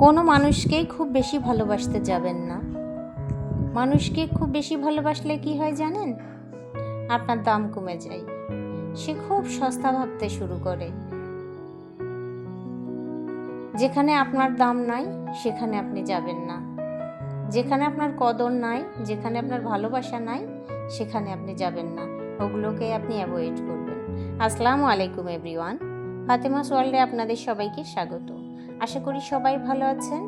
কোনো মানুষকে খুব বেশি ভালোবাসতে যাবেন না। মানুষকে খুব বেশি ভালোবাসলে কি হয় জানেন? আপনার দাম কমে যায়। সে খুব সস্তা ভাবতে শুরু করে। যেখানে আপনার দাম নাই, সেখানে আপনি যাবেন না। যেখানে আপনার কদর নাই, যেখানে আপনার ভালোবাসা নাই, সেখানে আপনি যাবেন না। ওগুলোকে আপনি অ্যাভয়েড করবেন। আসসালামু আলাইকুম এভরিওয়ান ফাতেমাস ওয়ার্ল্ডে আপনাদের সবাইকে স্বাগত। আশা করি সবাই ভালো আছেন।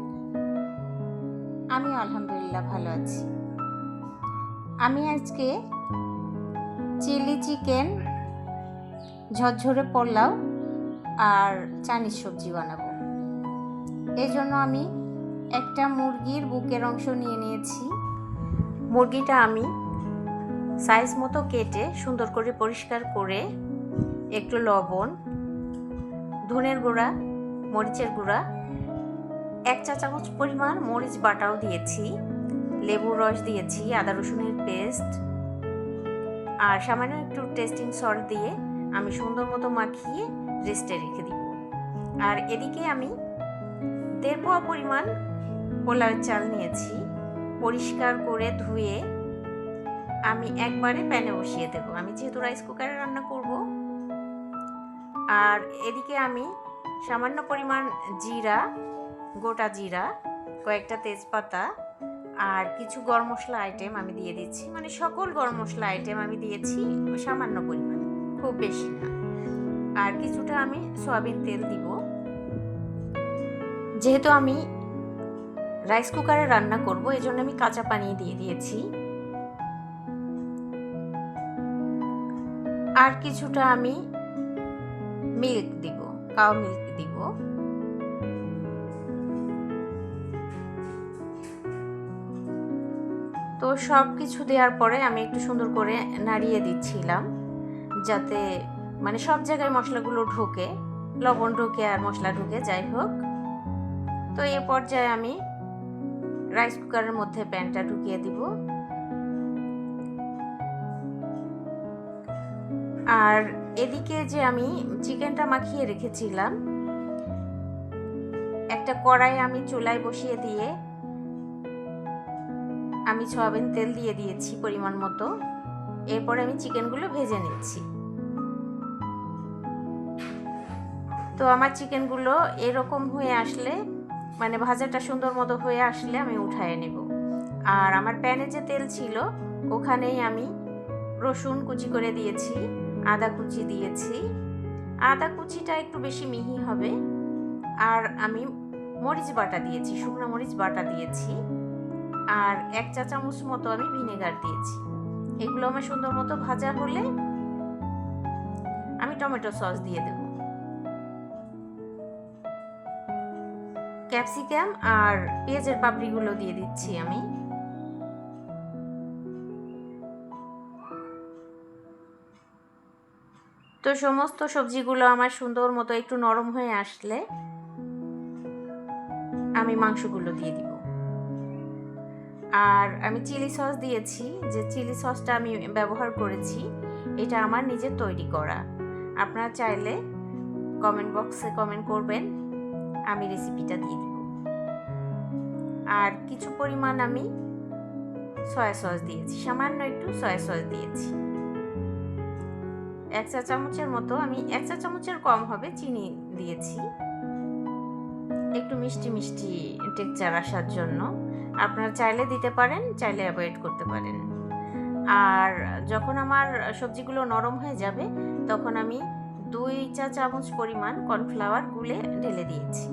আমি আলহামদুলিল্লাহ ভালো আছি। আমি আজকে চিলি চিকেন, ঝরঝরে পোলাও আর চাইনিজ সবজি বানাবো। এই জন্য আমি একটা মুরগির বুকের অংশ নিয়ে নিয়েছি। মুরগিটা আমি সাইজ মতো কেটে সুন্দর করে পরিষ্কার করে একটু লবণ, ধনের গুঁড়া মরিচের গুঁড়া, এক চা চামচ পরিমাণ মরিচ বাটাও দিয়েছি, লেবুর রস দিয়েছি, আদা রসুনের পেস্ট, আর সামান্য একটু টেস্টিং সল্ট দিয়ে আমি সুন্দর মতো মাখিয়ে রেস্টে রেখে দিব। আর এদিকে আমি দেড় পোয়া পরিমাণ পোলাওয়ের চাল নিয়েছি, পরিষ্কার করে ধুয়ে আমি একবারে প্যানে বসিয়ে দেবো। আমি যেহেতু রাইস কুকারে রান্না করব, আর এদিকে আমি সামান্য পরিমাণ জিরা, গোটা জিরা, কয়েকটা তেজপাতা আর কিছু গরম মশলা আইটেম আমি দিয়ে দিচ্ছি। মানে সকল গরম মশলা আইটেম আমি দিয়েছি সামান্য পরিমাণ, খুব বেশি না। আর কিছুটা আমি সয়াবিন তেল দিব। যেহেতু আমি রাইস কুকারে রান্না করব জন্য আমি কাঁচা পানি দিয়ে দিয়েছি। আর কিছুটা আমি মিল্ক দিব। কাউ মিল্ক দিব। তো সব কিছু দেওয়ার পরে আমি একটু সুন্দর করে নাড়িয়ে দিচ্ছিলাম, যাতে মানে সব জায়গায় মশলাগুলো ঢোকে, লবণ ঢোকে আর মশলা ঢোকে, যাই হোক। তো এ পর্যায়ে আমি রাইস কুকারের মধ্যে প্যানটা ঢুকিয়ে দিব। আর এদিকে যে আমি চিকেনটা মাখিয়ে রেখেছিলাম, একটা কড়াই আমি চুলায় বসিয়ে দিয়ে আমি সয়াবিন তেল দিয়ে দিয়েছি পরিমাণ মতো। এরপরে আমি চিকেনগুলো ভেজে নিচ্ছি। তো আমার চিকেনগুলো এরকম হয়ে আসলে মানে ভাজাটা সুন্দর মতো হয়ে আসলে আমি উঠায় নেব। আর আমার প্যানে যে তেল ছিল, ওখানেই আমি রসুন কুচি করে দিয়েছি। আদা কুচি দিয়েছি। আদা কুচিটা একটু বেশি মিহি হবে। আর আমি মরিচ বাটা দিয়েছি, শুকনো মরিচ বাটা দিয়েছি। আর এক চা চামচ মতো আমি ভিনেগার দিয়েছি। এগুলো আমার সুন্দর মতো ভাজা হলে আমি টমেটো সস দিয়ে দেব। ক্যাপসিকাম আর পেঁয়াজের পাপড়িগুলো দিয়ে দিচ্ছি আমি। তো সমস্ত সবজিগুলো আমার সুন্দর মতো একটু নরম হয়ে আসলে আমি মাংসগুলো দিয়ে দিব। আর আমি চিলি সস দিয়েছি, যে চিলি সসটা আমি ব্যবহার করেছি, এটা আমার নিজের তৈরি করা। আপনারা চাইলে কমেন্ট বক্সে কমেন্ট করবেন, আমি রেসিপিটা দিয়ে দিব। আর কিছু পরিমাণ আমি সয়া সস দিয়েছি, সামান্য একটু সয়া সস দিয়েছি। এক চা চামচের মতো আমি এক চা চামচের কম হবে চিনি দিয়েছি। একটু মিষ্টি মিষ্টি টেক্সচার আসার জন্য। আপনারা চাইলে দিতে পারেন, চাইলে অ্যাভয়েড করতে পারেন। আর যখন আমার সবজিগুলো নরম হয়ে যাবে, তখন আমি দুই চা চামচ পরিমাণ কর্নফ্লাওয়ার গুলে ঢেলে দিয়েছি।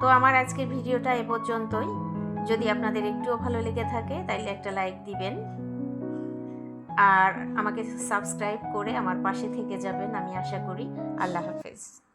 তো আমার আজকের ভিডিওটা এ পর্যন্তই। যদি আপনাদের একটুও ভালো লেগে থাকে, তাইলে একটা লাইক দিবেন। আর আমাকে সাবস্ক্রাইব করে আমার পাশে থেকে যাবেন আমি আশা করি। আল্লাহ হাফেজ।